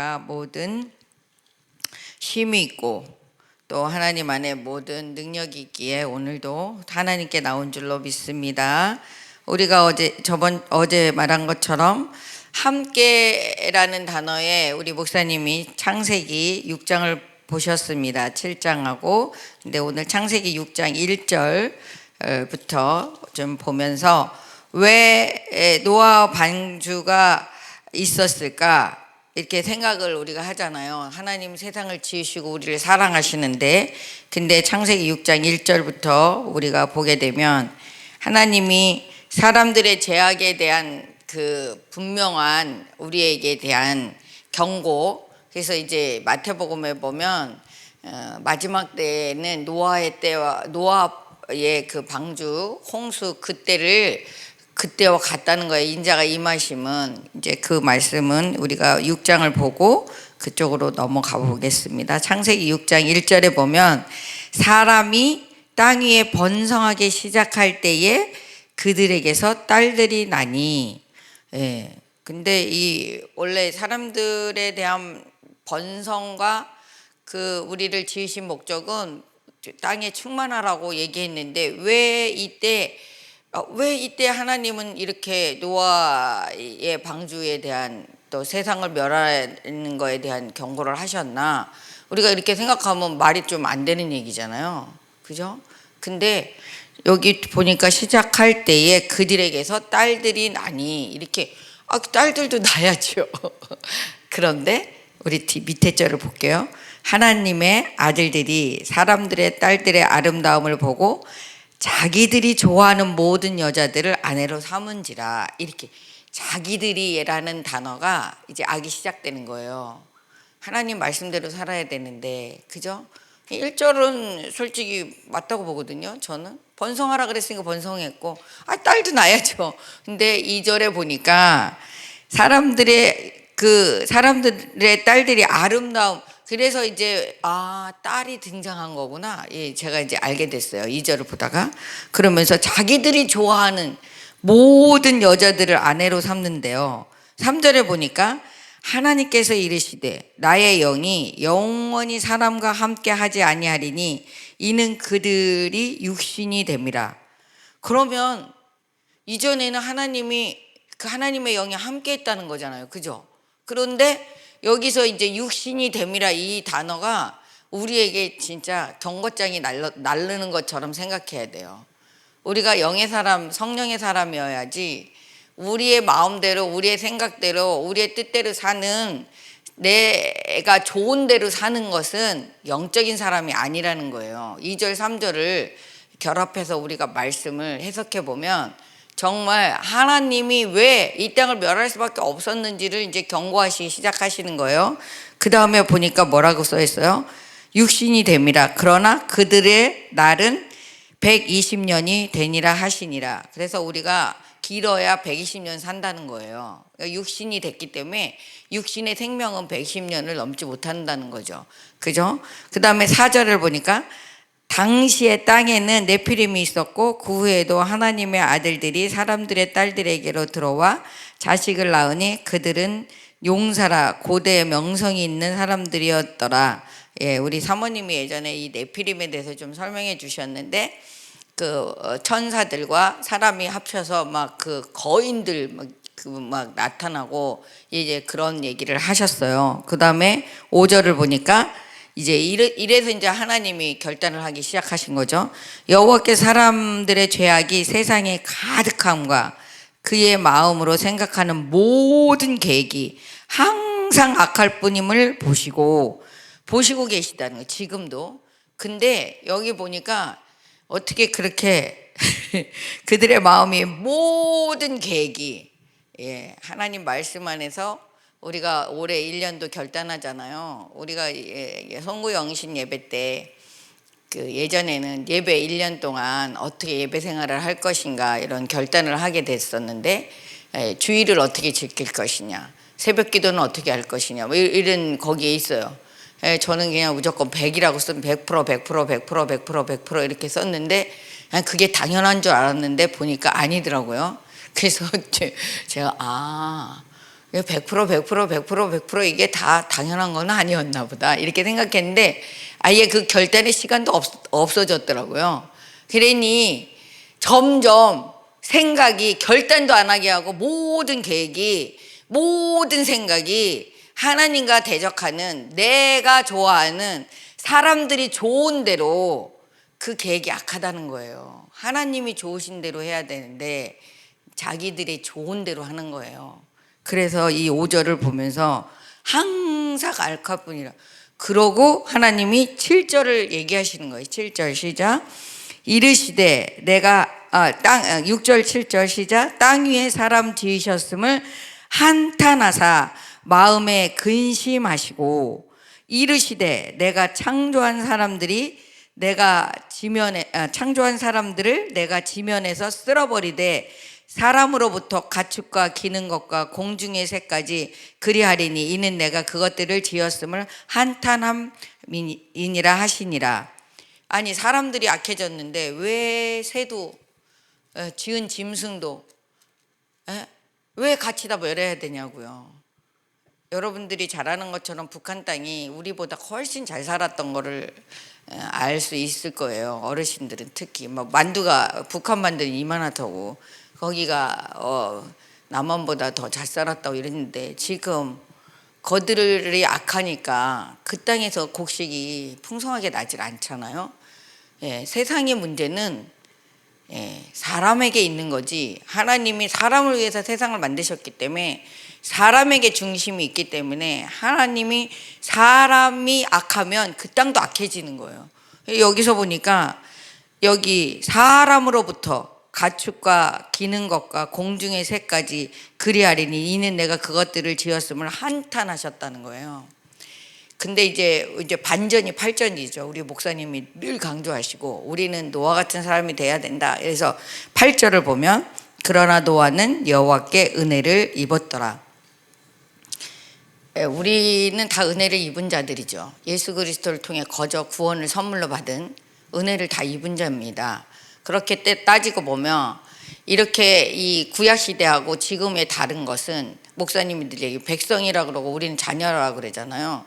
우리가 모든 힘이 있고 또 하나님 안에 모든 능력이 있기에 오늘도 하나님께 나온 줄로 믿습니다. 우리가 어제 저번 어제 말한 것처럼 함께라는 단어에 우리 목사님이 창세기 6장을 보셨습니다. 7장하고 근데 오늘 창세기 6장 1절부터 좀 보면서 왜 노아 반주가 있었을까 이렇게 생각을 우리가 하잖아요. 하나님 세상을 지으시고 우리를 사랑하시는데 근데 창세기 6장 1절부터 우리가 보게 되면 하나님이 사람들의 죄악에 대한 그 분명한 우리에게 대한 경고 그래서 이제 마태복음에 보면 어, 마지막 때에는 노아의 때와 노아의 그 방주 홍수 그때를 그때와 같다는 거예요. 인자가 임하심은 이제 그 말씀은 우리가 6장을 보고 그쪽으로 넘어가 보겠습니다. 창세기 6장 1절에 보면 사람이 땅 위에 번성하기 시작할 때에 그들에게서 딸들이 나니 예. 근데 이 원래 사람들에 대한 번성과 그 우리를 지으신 목적은 땅에 충만하라고 얘기했는데 왜 이때 어, 왜 이때 하나님은 이렇게 노아의 방주에 대한 또 세상을 멸하는 거에 대한 경고를 하셨나? 우리가 이렇게 생각하면 말이 좀 안 되는 얘기잖아요. 그죠? 근데 여기 보니까 시작할 때에 그들에게서 딸들이 나니 이렇게 아, 딸들도 나야죠. 그런데 우리 뒤- 밑에 절을 볼게요. 하나님의 아들들이 사람들의 딸들의 아름다움을 보고 자기들이 좋아하는 모든 여자들을 아내로 삼은지라 이렇게 자기들이라는 단어가 이제 악이 시작되는 거예요. 하나님 말씀대로 살아야 되는데 그죠? 1절은 솔직히 맞다고 보거든요. 저는 번성하라 그랬으니까 번성했고 아 딸도 낳아야죠. 근데 2절에 보니까 사람들의 그 사람들의 딸들이 아름다움 그래서 이제 아 딸이 등장한 거구나. 예, 제가 이제 알게 됐어요. 2절을 보다가 그러면서 자기들이 좋아하는 모든 여자들을 아내로 삼는데요. 3절에 보니까 하나님께서 이르시되 나의 영이 영원히 사람과 함께 하지 아니하리니 이는 그들이 육신이 됨이라. 그러면 이전에는 하나님이 그 하나님의 영이 함께 했다는 거잖아요. 그죠? 그런데 여기서 이제 육신이 됨이라 이 단어가 우리에게 진짜 경고장이 날르, 날르는 것처럼 생각해야 돼요. 우리가 영의 사람, 성령의 사람이어야지 우리의 마음대로, 우리의 생각대로, 우리의 뜻대로 사는 내가 좋은 대로 사는 것은 영적인 사람이 아니라는 거예요. 2절, 3절을 결합해서 우리가 말씀을 해석해 보면 정말 하나님이 왜 이 땅을 멸할 수밖에 없었는지를 이제 경고하시기 시작하시는 거예요. 그 다음에 보니까 뭐라고 써 있어요? 육신이 됨이라. 그러나 그들의 날은 120년이 되니라 하시니라. 그래서 우리가 길어야 120년 산다는 거예요. 그러니까 육신이 됐기 때문에 육신의 생명은 110년을 넘지 못한다는 거죠. 그죠? 그 다음에 4절을 보니까 당시의 땅에는 네피림이 있었고 그 후에도 하나님의 아들들이 사람들의 딸들에게로 들어와 자식을 낳으니 그들은 용사라 고대 명성이 있는 사람들이었더라. 예, 우리 사모님이 예전에 이 네피림에 대해서 좀 설명해 주셨는데 그 어, 천사들과 사람이 합쳐서 막 그 거인들 막, 그막 나타나고 이제 그런 얘기를 하셨어요. 그 다음에 5절을 보니까 이제 이래, 이래 서 이제 하나님이 결단을 하기 시작하신 거죠. 여호와께 사람들의 죄악이 세상에 가득함과 그의 마음으로 생각하는 모든 계획이 항상 악할 뿐임을 보시고 보시고 계시다는 거 지금도. 근데 여기 보니까 어떻게 그렇게 그들의 마음이 모든 계획이 예, 하나님 말씀 안에서 우리가 올해 1년도 결단하잖아요. 우리가 예, 예, 송구 영신 예배 때 그 예전에는 예배 1년 동안 어떻게 예배 생활을 할 것인가 이런 결단을 하게 됐었는데 예, 주일을 어떻게 지킬 것이냐 새벽 기도는 어떻게 할 것이냐 뭐 이- 이런 거기에 있어요. 예, 저는 그냥 무조건 100이라고 쓴100% 100% 100% 100% 100% 이렇게 썼는데 그게 당연한 줄 알았는데 보니까 아니더라고요. 그래서 제- 제가 아 100% 100% 100% 100% 이게 다 당연한 건 아니었나 보다 이렇게 생각했는데 아예 그 결단의 시간도 없, 없어졌더라고요. 그러니 점점 생각이 결단도 안 하게 하고 모든 계획이 모든 생각이 하나님과 대적하는 내가 좋아하는 사람들이 좋은 대로 그 계획이 악하다는 거예요. 하나님이 좋으신 대로 해야 되는데 자기들이 좋은 대로 하는 거예요. 그래서 이 5절을 보면서 항상 알카뿐이라. 그러고 하나님이 7절을 얘기하시는 거예요. 7절 시작. 이르시되 내가 아, 땅 6절 7절 시작. 땅 위에 사람 지으셨음을 한탄하사 마음에 근심하시고 이르시되 내가 창조한 사람들이 내가 지면에 아, 창조한 사람들을 내가 지면에서 쓸어버리되 사람으로부터 가축과 기는 것과 공중의 새까지 그리하리니 이는 내가 그것들을 지었음을 한탄함이니라 하시니라 아니 사람들이 악해졌는데 왜 새도 어, 지은 짐승도 에? 왜 같이 다 멸해야 되냐고요 여러분들이 잘 아는 것처럼 북한 땅이 우리보다 훨씬 잘 살았던 거를 알 수 있을 거예요. 어르신들은 특히 뭐 만두가 북한 만두는 이만하다고 거기가 어, 남한보다 더 잘 살았다고 이랬는데 지금 거들이 악하니까 그 땅에서 곡식이 풍성하게 나질 않잖아요. 예, 세상의 문제는 예, 사람에게 있는 거지 하나님이 사람을 위해서 세상을 만드셨기 때문에 사람에게 중심이 있기 때문에 하나님이 사람이 악하면 그 땅도 악해지는 거예요. 여기서 보니까 여기 사람으로부터 가축과 기는 것과 공중의 새까지 그리하리니 이는 내가 그것들을 지었음을 한탄하셨다는 거예요. 근데 이제 이제 반전이 팔전이죠. 우리 목사님이 늘 강조하시고 우리는 노아 같은 사람이 돼야 된다. 그래서 8절을 보면 그러나 노아는 여호와께 은혜를 입었더라. 예, 우리는 다 은혜를 입은 자들이죠. 예수 그리스도를 통해 거저 구원을 선물로 받은 은혜를 다 입은 자입니다. 그렇게 때 따지고 보면 이렇게 이 구약 시대하고 지금의 다른 것은 목사님들 얘기 백성이라 그러고 우리는 자녀라 그러잖아요.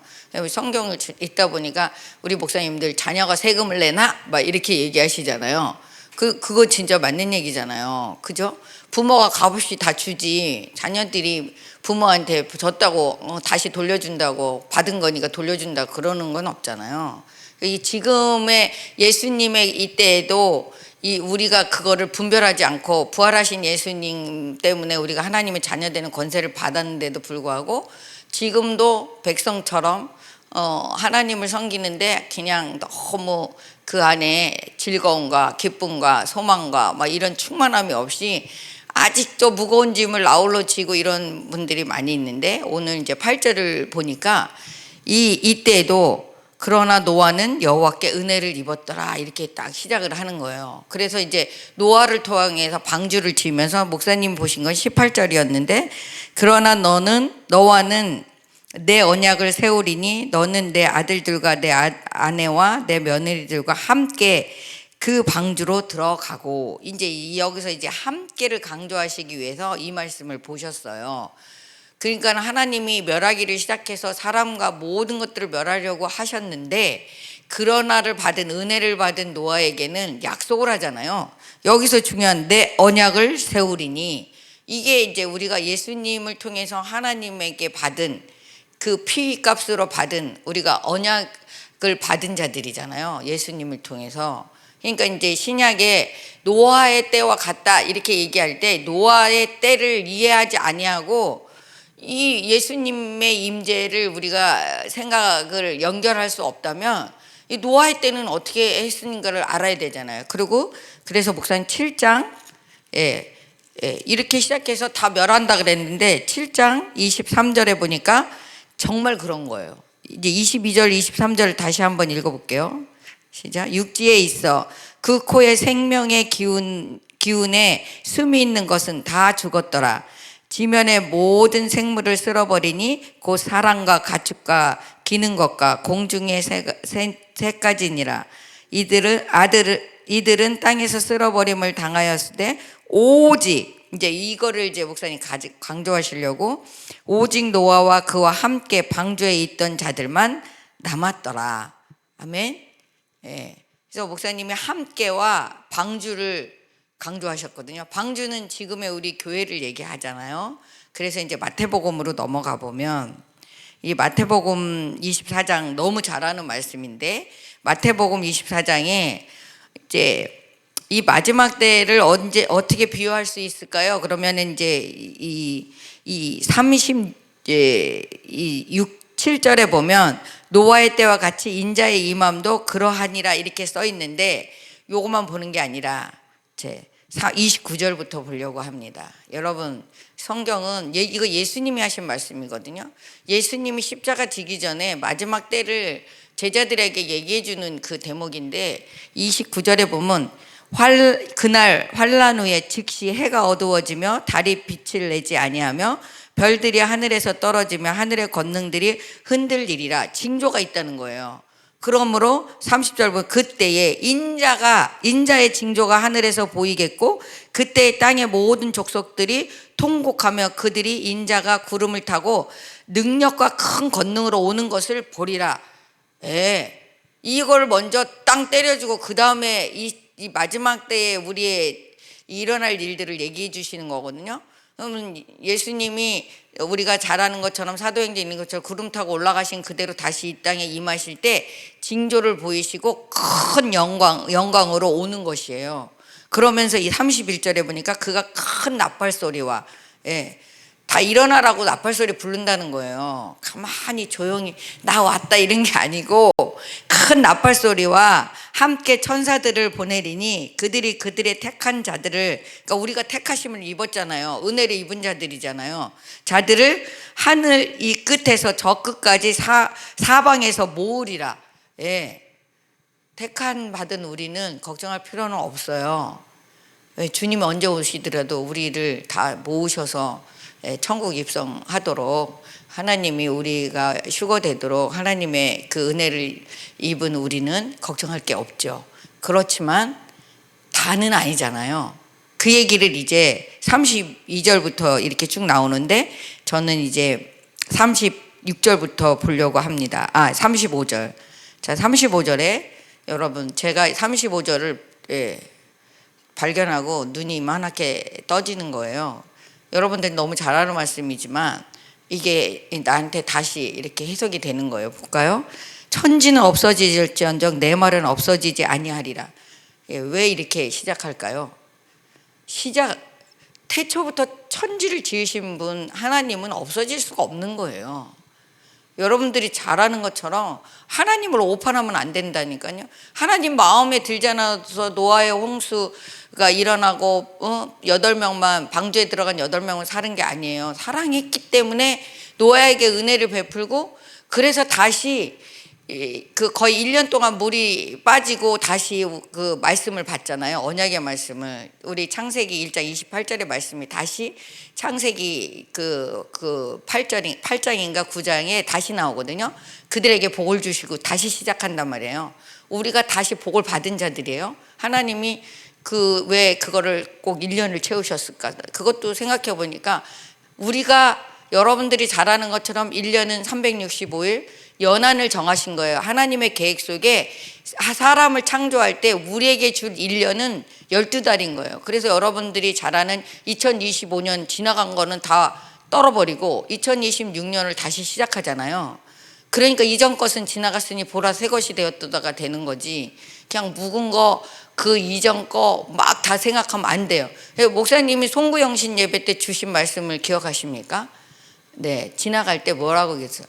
성경을 읽다 보니까 우리 목사님들 자녀가 세금을 내나 막 이렇게 얘기하시잖아요. 그 그거 진짜 맞는 얘기잖아요. 그죠? 부모가 값없이 다 주지 자녀들이 부모한테 줬다고 어, 다시 돌려준다고 받은 거니까 돌려준다 그러는 건 없잖아요. 이 지금의 예수님의 이때에도 이 우리가 그거를 분별하지 않고 부활하신 예수님 때문에 우리가 하나님의 자녀되는 권세를 받았는데도 불구하고 지금도 백성처럼 어, 하나님을 섬기는데 그냥 너무 그 안에 즐거움과 기쁨과 소망과 막 이런 충만함이 없이 아직도 무거운 짐을 아울러 지고 이런 분들이 많이 있는데 오늘 이제 8절을 보니까 이 이때에도 그러나 노아는 여호와께 은혜를 입었더라 이렇게 딱 시작을 하는 거예요. 그래서 이제 노아를 통해서 방주를 지으면서 목사님 보신 건 18절이었는데 그러나 너는 너와는 내 언약을 세우리니 너는 내 아들들과 내 아, 아내와 내 며느리들과 함께 그 방주로 들어가고 이제 여기서 이제 함께를 강조하시기 위해서 이 말씀을 보셨어요. 그러니까 하나님이 멸하기를 시작해서 사람과 모든 것들을 멸하려고 하셨는데 그러나를 받은 은혜를 받은 노아에게는 약속을 하잖아요. 여기서 중요한 내 언약을 세우리니 이게 이제 우리가 예수님을 통해서 하나님에게 받은 그 피값으로 받은 우리가 언약을 받은 자들이잖아요. 예수님을 통해서. 그러니까 이제 신약에 노아의 때와 같다 이렇게 얘기할 때 노아의 때를 이해하지 아니하고 이 예수님의 임재를 우리가 생각을 연결할 수 없다면 이 노아의 때는 어떻게 했는가를 알아야 되잖아요. 그리고 그래서 목사님 7장 예, 예, 이렇게 시작해서 다 멸한다 그랬는데 7장 23절에 보니까 정말 그런 거예요. 이제 22절, 23절 다시 한번 읽어볼게요. 시작. 육지에 있어 그 코에 생명의 기운 기운에 숨이 있는 것은 다 죽었더라. 지면의 모든 생물을 쓸어버리니 곧 사람과 가축과 기는 것과 공중의 새, 새, 새까지니라. 이들은 아들을 이들은 땅에서 쓸어버림을 당하였을 때 오직 이제 이거를 이제 목사님 강조하시려고 오직 노아와 그와 함께 방주에 있던 자들만 남았더라. 아멘. 예. 그래서 목사님이 함께와 방주를 강조하셨거든요. 방주는 지금의 우리 교회를 얘기하잖아요. 그래서 이제 마태복음으로 넘어가 보면 이 마태복음 24장 너무 잘하는 말씀인데 마태복음 24장에 이제 이 마지막 때를 언제 어떻게 비유할 수 있을까요? 그러면 이제 이이 30, 이제 이 6, 7절에 보면 노아의 때와 같이 인자의 임함도 그러하니라 이렇게 써 있는데 요것만 보는 게 아니라 제 29절부터 보려고 합니다. 여러분 성경은 예- 이거 예수님이 하신 말씀이거든요. 예수님이 십자가 지기 전에 마지막 때를 제자들에게 얘기해 주는 그 대목인데 29절에 보면 활 그날 환란 후에 즉시 해가 어두워지며 달이 빛을 내지 아니하며 별들이 하늘에서 떨어지며 하늘의 권능들이 흔들리리라 징조가 있다는 거예요. 그러므로 30절 보면 그때에 인자가 인자의 징조가 하늘에서 보이겠고 그때 땅의 모든 족속들이 통곡하며 그들이 인자가 구름을 타고 능력과 큰 권능으로 오는 것을 보리라. 예. 이걸 먼저 땅 때려주고 그 다음에 이, 이 마지막 때에 우리의 일어날 일들을 얘기해 주시는 거거든요. 그러면 예수님이 우리가 잘 아는 것처럼 사도행전 있는 것처럼 구름 타고 올라가신 그대로 다시 이 땅에 임하실 때 징조를 보이시고 큰 영광 영광으로 오는 것이에요. 그러면서 이 31절에 보니까 그가 큰 나팔 소리와 예. 다 일어나라고 나팔 소리 부른다는 거예요. 가만히 조용히 나 왔다 이런 게 아니고 큰 나팔 소리와 함께 천사들을 보내리니 그들이 그들의 택한 자들을 그러니까 우리가 택하심을 입었잖아요. 은혜를 입은 자들이잖아요. 자들을 하늘 이 끝에서 저 끝까지 사, 사방에서 모으리라. 예. 택한 받은 우리는 걱정할 필요는 없어요. 예, 주님이 언제 오시더라도 우리를 다 모으셔서 예, 천국 입성하도록 하나님이 우리가 휴거 되도록 하나님의 그 은혜를 입은 우리는 걱정할 게 없죠. 그렇지만 다는 아니잖아요. 그 얘기를 이제 32절부터 이렇게 쭉 나오는데 저는 이제 36절부터 보려고 합니다. 아, 35절. 자, 35절에 여러분 제가 35절을 예, 발견하고 눈이 이만하게 떠지는 거예요. 여러분들 너무 잘 아는 말씀이지만 이게 나한테 다시 이렇게 해석이 되는 거예요. 볼까요? 천지는 없어질지언정 내 말은 없어지지 아니하리라. 예, 왜 이렇게 시작할까요? 시작 태초부터 천지를 지으신 분 하나님은 없어질 수가 없는 거예요. 여러분들이 잘 아는 것처럼 하나님을 오판하면 안 된다니까요. 하나님 마음에 들지 않아서 노아의 홍수가 일어나고 어? 여덟 명만 방주에 들어간 여덟 명을 사는 게 아니에요. 사랑했기 때문에 노아에게 은혜를 베풀고 그래서 다시 이- 그 거의 1년 동안 물이 빠지고 다시 그 말씀을 받잖아요. 언약의 말씀을. 우리 창세기 1장 28절의 말씀이 다시 창세기 그, 그 8절, 8장인가 9장에 다시 나오거든요. 그들에게 복을 주시고 다시 시작한단 말이에요. 우리가 다시 복을 받은 자들이에요. 하나님이 그 왜 그거를 꼭 1년을 채우셨을까? 그것도 생각해 보니까 우리가 여러분들이 잘 아는 것처럼 1년은 365일 연한을 정하신 거예요. 하나님의 계획 속에 사람을 창조할 때 우리에게 줄 1년은 12달인 거예요. 그래서 여러분들이 잘 아는 2025년 지나간 거는 다 떨어버리고 2026년을 다시 시작하잖아요. 그러니까 이전 것은 지나갔으니 보라 새 것이 되었다가 되는 거지. 그냥 묵은 거 그 이전 거 막 다 생각하면 안 돼요. 목사님이 송구영신 예배 때 주신 말씀을 기억하십니까? 네, 지나갈 때 뭐라고 했어요?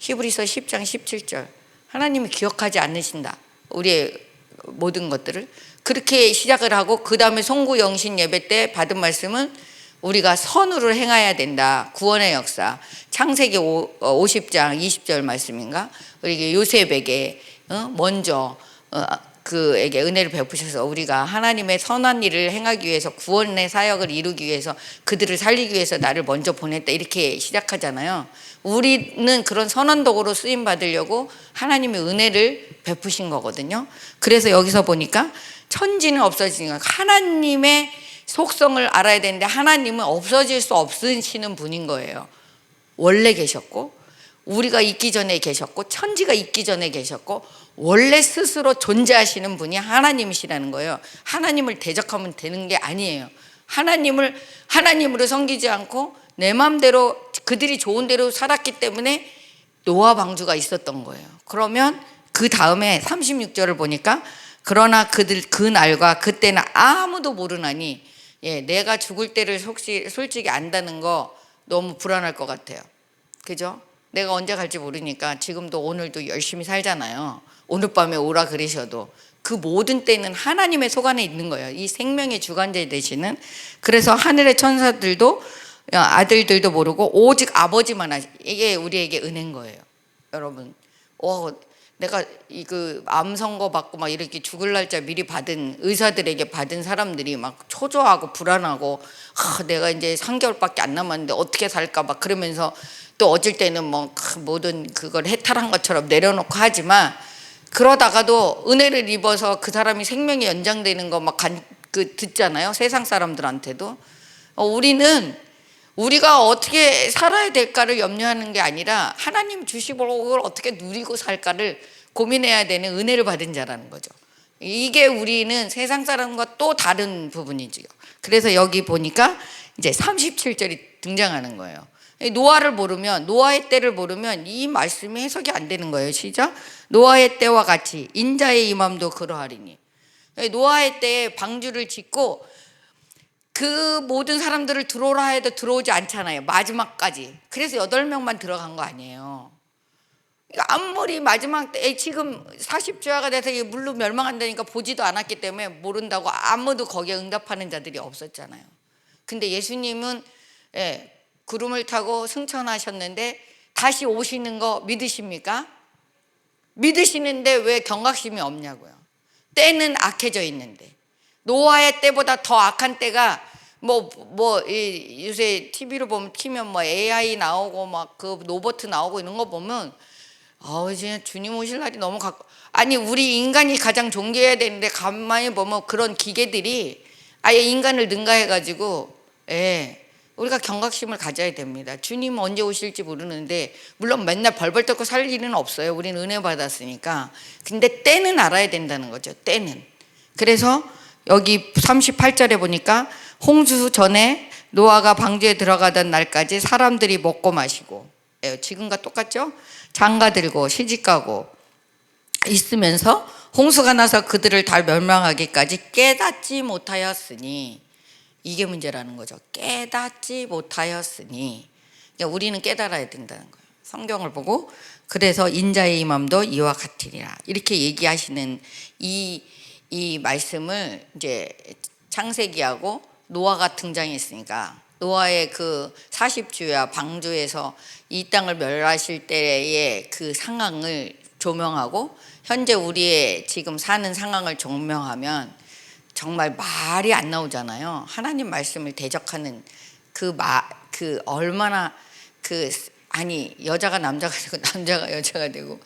예? 히브리서 10장 17절. 하나님이 기억하지 않으신다. 우리의 모든 것들을. 그렇게 시작을 하고 그 다음에 송구 영신 예배 때 받은 말씀은 우리가 선으로 행해야 된다. 구원의 역사. 창세기 50장 20절 말씀인가? 우리 요셉에게 어? 먼저 어, 그에게 은혜를 베푸셔서 우리가 하나님의 선한 일을 행하기 위해서 구원의 사역을 이루기 위해서 그들을 살리기 위해서 나를 먼저 보냈다 이렇게 시작하잖아요. 우리는 그런 선한 도구로 쓰임 받으려고 하나님의 은혜를 베푸신 거거든요. 그래서 여기서 보니까 천지는 없어지니까 하나님의 속성을 알아야 되는데 하나님은 없어질 수 없으시는 분인 거예요. 원래 계셨고 우리가 있기 전에 계셨고 천지가 있기 전에 계셨고 원래 스스로 존재하시는 분이 하나님이시라는 거예요. 하나님을 대적하면 되는 게 아니에요. 하나님을 하나님으로 섬기지 않고 내 마음대로 그들이 좋은 대로 살았기 때문에 노아 방주가 있었던 거예요. 그러면 그 다음에 36절을 보니까 그러나 그들 그 날과 그때는 아무도 모르나니 예, 내가 죽을 때를 혹시 솔직히 안다는 거 너무 불안할 것 같아요. 그죠? 내가 언제 갈지 모르니까 지금도 오늘도 열심히 살잖아요. 오늘 밤에 오라 그러셔도 그 모든 때는 하나님의 소관에 있는 거예요. 이 생명의 주관자 되시는 그래서 하늘의 천사들도 아들들도 모르고 오직 아버지만 아시. 이게 우리에게 은혜인 거예요. 여러분, 어, 내가 이 그 암 선거 받고 막 이렇게 죽을 날짜 미리 받은 의사들에게 받은 사람들이 막 초조하고 불안하고 아, 내가 이제 3개월밖에 안 남았는데 어떻게 살까 막 그러면서 또 어쩔 때는 뭐 크, 모든 그걸 해탈한 것처럼 내려놓고 하지만 그러다가도 은혜를 입어서 그 사람이 생명이 연장되는 거 막 그 듣잖아요 세상 사람들한테도 어, 우리는 우리가 어떻게 살아야 될까를 염려하는 게 아니라 하나님 주시고 그걸 어떻게 누리고 살까를 고민해야 되는 은혜를 받은 자라는 거죠. 이게 우리는 세상 사람과 또 다른 부분이지요. 그래서 여기 보니까 이제 37절이 등장하는 거예요. 노아를 모르면 노아의 때를 모르면 이 말씀이 해석이 안 되는 거예요. 시작. 노아의 때와 같이 인자의 임함도 그러하리니. 노아의 때에 방주를 짓고 그 모든 사람들을 들어오라 해도 들어오지 않잖아요. 마지막까지. 그래서 여덟 명만 들어간 거 아니에요. 아무리 마지막 때 지금 40주야가 돼서 물로 멸망한다니까 보지도 않았기 때문에 모른다고 아무도 거기에 응답하는 자들이 없었잖아요. 근데 예수님은 예, 구름을 타고 승천하셨는데 다시 오시는 거 믿으십니까? 믿으시는데 왜 경각심이 없냐고요. 때는 악해져 있는데 노아의 때보다 더 악한 때가 뭐뭐 요새 TV로 보면 키면 뭐 AI 나오고 막 그 로버트 나오고 이런 거 보면 아우 진짜 주님 오실 날이 너무 가까 아니 우리 인간이 가장 존귀해야 되는데 가만히 보면 그런 기계들이 아예 인간을 능가해 가지고 예. 우리가 경각심을 가져야 됩니다. 주님 언제 오실지 모르는데 물론 맨날 벌벌 떨고 살 일은 없어요. 우리는 은혜 받았으니까. 근데 때는 알아야 된다는 거죠. 때는. 그래서 여기 38절에 보니까 홍수 전에 노아가 방주에 들어가던 날까지 사람들이 먹고 마시고 예, 지금과 똑같죠? 장가 들고 시집 가고 있으면서 홍수가 나서 그들을 다 멸망하기까지 깨닫지 못하였으니 이게 문제라는 거죠. 깨닫지 못하였으니 그러니까 우리는 깨달아야 된다는 거예요. 성경을 보고 그래서 인자의 임함도 이와 같으리라 이렇게 얘기하시는 이, 이 말씀을 이제 창세기하고 노아가 등장했으니까 노아의 그 40주야 방주에서 이 땅을 멸하실 때의 그 상황을 조명하고 현재 우리의 지금 사는 상황을 조명하면 정말 말이 안 나오잖아요. 하나님 말씀을 대적하는 그 마, 그 얼마나 그 아니 여자가 남자가 되고 남자가 여자가 되고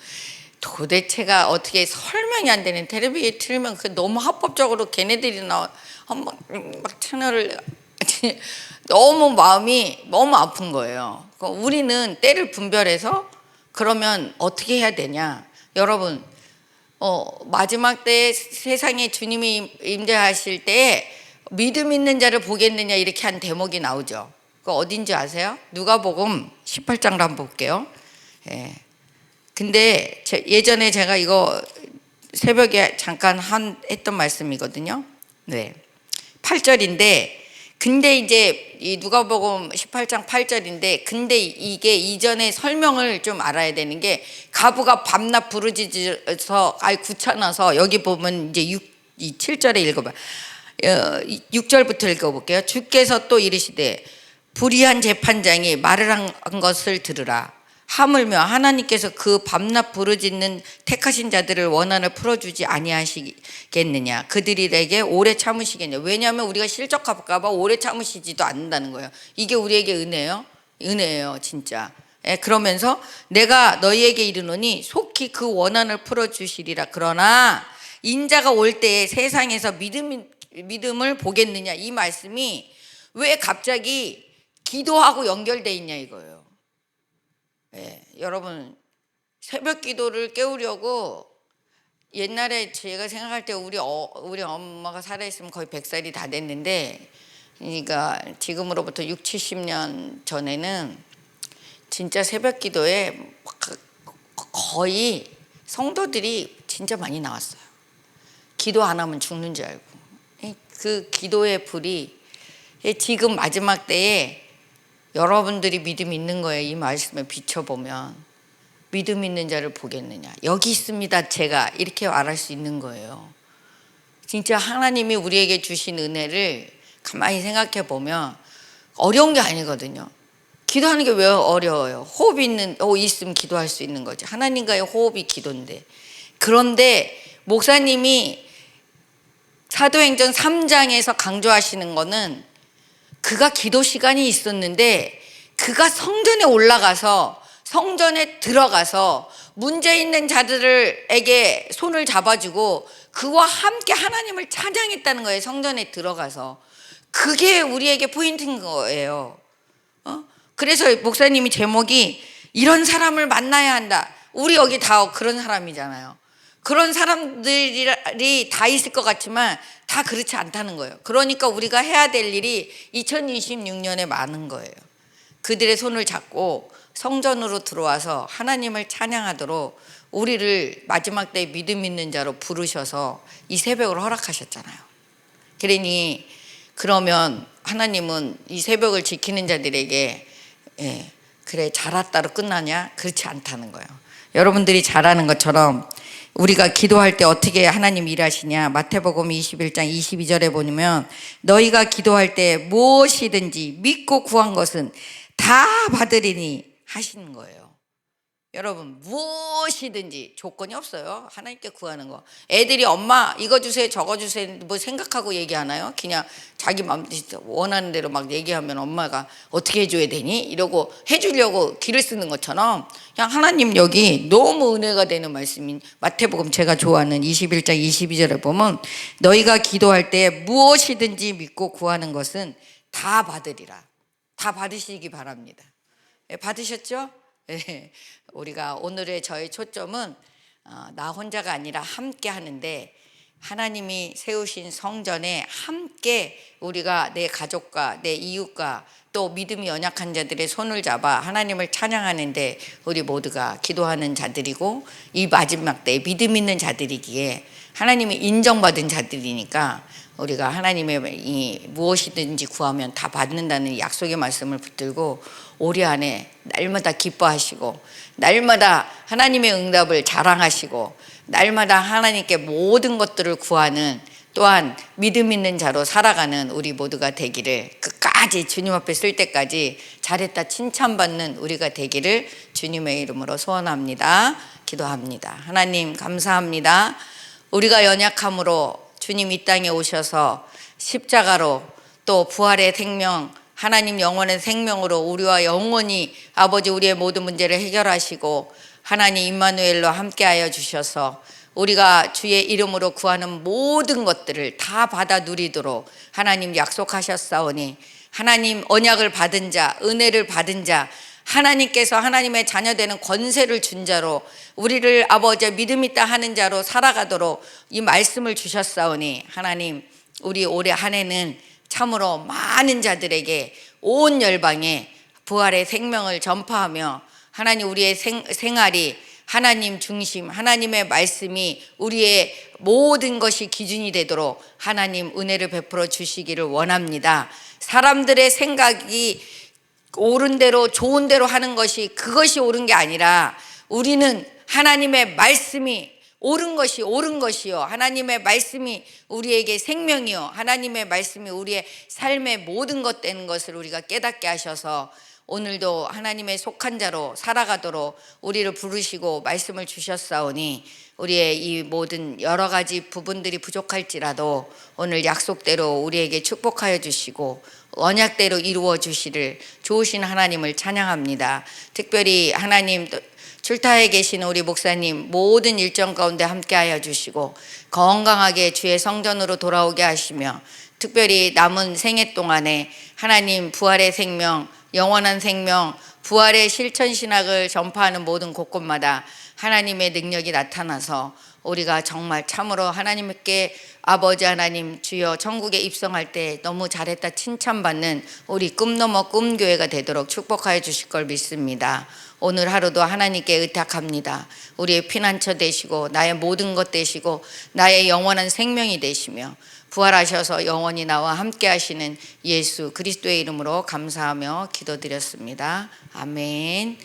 도대체가 어떻게 설명이 안 되는 텔레비에 틀면 그 너무 합법적으로 걔네들이 나와 한번 막 채널을 너무 마음이 너무 아픈 거예요. 그러니까 우리는 때를 분별해서 그러면 어떻게 해야 되냐? 여러분, 어, 마지막 때 세상에 주님이 임재하실 때 믿음 있는 자를 보겠느냐 이렇게 한 대목이 나오죠. 그 어딘지 아세요? 누가복음 18장로 한번 볼게요. 예. 근데 제, 예전에 제가 이거 새벽에 잠깐 한, 했던 말씀이거든요. 네. 8절인데 근데 이제 이 누가복음 18장 8절인데 근데 이게 이전에 설명을 좀 알아야 되는 게 가부가 밤낮 부르짖어서 아이 귀찮아서 여기 보면 이제 6, 이 7절에 읽어봐. 어, 6절부터 읽어볼게요. 주께서 또 이르시되 불의한 재판장이 말을 한 것을 들으라. 하물며 하나님께서 그 밤낮 부르짖는 택하신 자들을 원한을 풀어주지 아니하시겠느냐? 그들이 내게 오래 참으시겠냐? 왜냐하면 우리가 실족할까 봐 오래 참으시지도 않는다는 거예요. 이게 우리에게 은혜예요? 은혜예요 진짜. 예, 그러면서 내가 너희에게 이르노니 속히 그 원한을 풀어주시리라. 그러나 인자가 올 때에 세상에서 믿음 믿음을 보겠느냐? 이 말씀이 왜 갑자기 기도하고 연결돼 있냐 이거예요. 예, 여러분 새벽 기도를 깨우려고 옛날에 제가 생각할 때 우리 어, 우리 엄마가 살아 있으면 거의 100살이 다 됐는데 그러니까 지금으로부터 6, 70년 전에는 진짜 새벽 기도에 거의 성도들이 진짜 많이 나왔어요. 기도 안 하면 죽는 줄 알고. 그 기도의 불이 지금 마지막 때에 여러분들이 믿음 있는 거예요. 이 말씀에 비춰보면. 믿음 있는 자를 보겠느냐. 여기 있습니다. 제가 이렇게 말할 수 있는 거예요. 진짜 하나님이 우리에게 주신 은혜를 가만히 생각해 보면 어려운 게 아니거든요. 기도하는 게 왜 어려워요? 호흡 있는 호 있으면 기도할 수 있는 거지. 하나님과의 호흡이 기도인데. 그런데 목사님이 사도행전 3장에서 강조하시는 거는 그가 기도 시간이 있었는데 그가 성전에 올라가서 성전에 들어가서 문제 있는 자들에게 손을 잡아주고 그와 함께 하나님을 찬양했다는 거예요. 성전에 들어가서. 그게 우리에게 포인트인 거예요. 어? 그래서 목사님이 제목이 이런 사람을 만나야 한다. 우리 여기 다 그런 사람이잖아요. 그런 사람들이 다 있을 것 같지만 다 그렇지 않다는 거예요. 그러니까 우리가 해야 될 일이 2026년에 많은 거예요. 그들의 손을 잡고 성전으로 들어와서 하나님을 찬양하도록 우리를 마지막 때 믿음 있는 자로 부르셔서 이 새벽을 허락하셨잖아요. 그러니 그러면 하나님은 이 새벽을 지키는 자들에게 예, 그래 잘했다로 끝나냐? 그렇지 않다는 거예요. 여러분들이 잘하는 것처럼 우리가 기도할 때 어떻게 하나님 일하시냐? 마태복음 21장 22절에 보면 너희가 기도할 때 무엇이든지 믿고 구한 것은 다 받으리니 하시는 거예요. 여러분 무엇이든지 조건이 없어요. 하나님께 구하는 거. 애들이 엄마 이거 주세요, 저거 주세요 뭐 생각하고 얘기하나요? 그냥 자기 마음 원하는 대로 막 얘기하면 엄마가 어떻게 해줘야 되니? 이러고 해주려고 길을 쓰는 것처럼 그냥 하나님 여기 너무 은혜가 되는 말씀인 마태복음 제가 좋아하는 21장 22절에 보면 너희가 기도할 때 무엇이든지 믿고 구하는 것은 다 받으리라. 다 받으시기 바랍니다. 예, 받으셨죠? 예, 우리가 오늘의 저의 초점은 어, 나 혼자가 아니라 함께 하는데 하나님이 세우신 성전에 함께 우리가 내 가족과 내 이웃과 또 믿음이 연약한 자들의 손을 잡아 하나님을 찬양하는데 우리 모두가 기도하는 자들이고 이 마지막 때 믿음 있는 자들이기에 하나님이 인정받은 자들이니까 우리가 하나님의 이 무엇이든지 구하면 다 받는다는 약속의 말씀을 붙들고 올해 안에 날마다 기뻐하시고 날마다 하나님의 응답을 자랑하시고 날마다 하나님께 모든 것들을 구하는 또한 믿음 있는 자로 살아가는 우리 모두가 되기를 끝까지 주님 앞에 쓸 때까지 잘했다 칭찬받는 우리가 되기를 주님의 이름으로 소원합니다. 기도합니다. 하나님 감사합니다. 우리가 연약함으로 주님 이 땅에 오셔서 십자가로 또 부활의 생명 하나님 영원의 생명으로 우리와 영원히 아버지 우리의 모든 문제를 해결하시고 하나님 임마누엘로 함께하여 주셔서 우리가 주의 이름으로 구하는 모든 것들을 다 받아 누리도록 하나님 약속하셨사오니 하나님 언약을 받은 자 은혜를 받은 자 하나님께서 하나님의 자녀되는 권세를 준 자로 우리를 아버지 믿음 있다 하는 자로 살아가도록 이 말씀을 주셨사오니 하나님 우리 올해 한 해는 참으로 많은 자들에게 온 열방에 부활의 생명을 전파하며 하나님 우리의 생, 생활이 하나님 중심, 하나님의 말씀이 우리의 모든 것이 기준이 되도록 하나님 은혜를 베풀어 주시기를 원합니다. 사람들의 생각이 옳은 대로 좋은 대로 하는 것이 그것이 옳은 게 아니라 우리는 하나님의 말씀이 옳은 것이 옳은 것이요. 하나님의 말씀이 우리에게 생명이요. 하나님의 말씀이 우리의 삶의 모든 것 되는 것을 우리가 깨닫게 하셔서 오늘도 하나님의 속한 자로 살아가도록 우리를 부르시고 말씀을 주셨사오니 우리의 이 모든 여러 가지 부분들이 부족할지라도 오늘 약속대로 우리에게 축복하여 주시고 언약대로 이루어 주시를 좋으신 하나님을 찬양합니다. 특별히 하나님 출타에 계신 우리 목사님 모든 일정 가운데 함께하여 주시고 건강하게 주의 성전으로 돌아오게 하시며 특별히 남은 생애 동안에 하나님 부활의 생명, 영원한 생명, 부활의 실천 신학을 전파하는 모든 곳곳마다 하나님의 능력이 나타나서 우리가 정말 참으로 하나님께 아버지 하나님 주여 천국에 입성할 때 너무 잘했다 칭찬받는 우리 꿈 넘어 꿈 교회가 되도록 축복하여 주실 걸 믿습니다. 오늘 하루도 하나님께 의탁합니다. 우리의 피난처 되시고 나의 모든 것 되시고 나의 영원한 생명이 되시며 부활하셔서 영원히 나와 함께 하시는 예수 그리스도의 이름으로 감사하며 기도드렸습니다. 아멘.